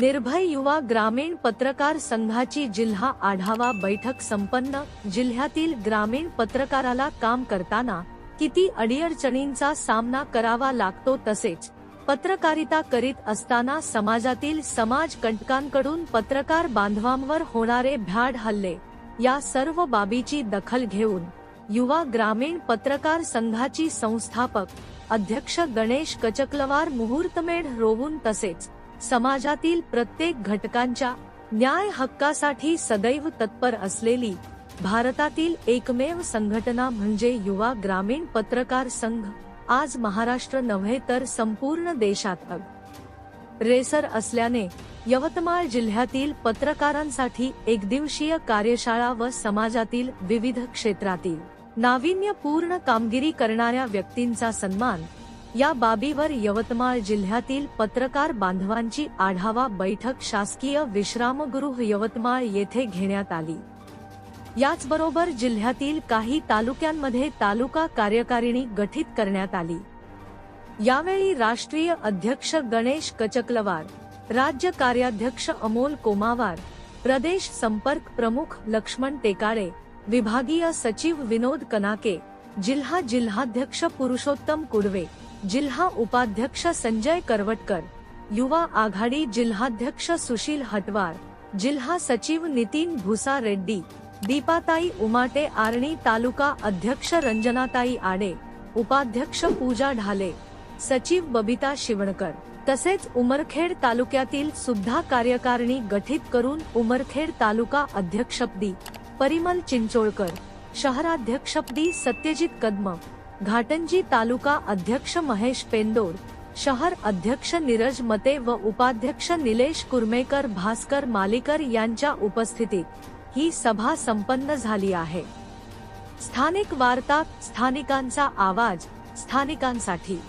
निर्भय युवा ग्रामीण पत्रकार संघाची जिल्हा आढावा बैठक संपन्न. जिल्ह्यातील ग्रामीण पत्रकाराला काम करताना किती अडीअडचणींचा सामना करावा लागतो तसेच पत्रकारिता करीत असताना समाजातील समाज कंटकांकडून पत्रकार बांधवांवर होणारे भ्याड हल्ले या सर्व बाबीची दखल घेऊन युवा ग्रामीण पत्रकार संघाची संस्थापक अध्यक्ष गणेश कचकलवार मुहूर्तमेढ रोवून तसेच समाजातील प्रत्येक घटकांच्या न्याय हक्कासाठी सदैव तत्पर असलेली भारतातील एकमेव संघटना म्हणजे युवा ग्रामीण पत्रकार संघ आज महाराष्ट्र नव्हे तर संपूर्ण देशात. अग रेसर असल्याने यवतमाळ जिल्ह्यातील पत्रकारांसाठी एकदिवसीय कार्यशाळा व समाजातील विविध क्षेत्रातील नाविन्यपूर्ण कामगिरी करणाऱ्या व्यक्तींचा सन्मान या बाबीवर यवतमाळ जिल्ह्यातील पत्रकार बांधवांची आढावा बैठक शासकीय विश्रामगृह यवतमाळ येथे घेण्यात आली. याचबरोबर जिल्ह्यातील काही तालुक्यांमध्ये तालुका कार्यकारिणी गठीत करण्यात आली. यावेळी राष्ट्रीय अध्यक्ष गणेश कचकलवार राज्य कार्याध्यक्ष अमोल कोमावार प्रदेश संपर्क प्रमुख लक्ष्मण टेकाळे विभागीय सचिव विनोद कनाके जिल्हा जिल्हाध्यक्ष पुरुषोत्तम कुडवे जिल्हा उपाध्यक्ष संजय करवटकर युवा आघाडी जिल्हाध्यक्ष सुशील हटवार जिल्हा सचिव नितीन भुसा रेड्डी दीपाताई उमाटे आर्णी तालुका अध्यक्ष रंजनाताई आडे उपाध्यक्ष पूजा ढाले सचिव बबिता शिवणकर. तसेच उमरखेड तालुक्यातील सुद्धा कार्यकारिणी गठीत करून उमरखेड तालुका अध्यक्षपदी परिमल चिंचोळकर शहराध्यक्षपदी सत्यजित कदम घाटंजी तालुका अध्यक्ष महेश पेंदोड शहर अध्यक्ष नीरज मते व उपाध्यक्ष निलेश कुर्मेकर भास्कर मालीकर यांच्या उपस्थितीत ही सभा संपन्न झाली आहे. स्थानिक वार्ता स्थानिकांचा आवाज स्थानिकांसाठी.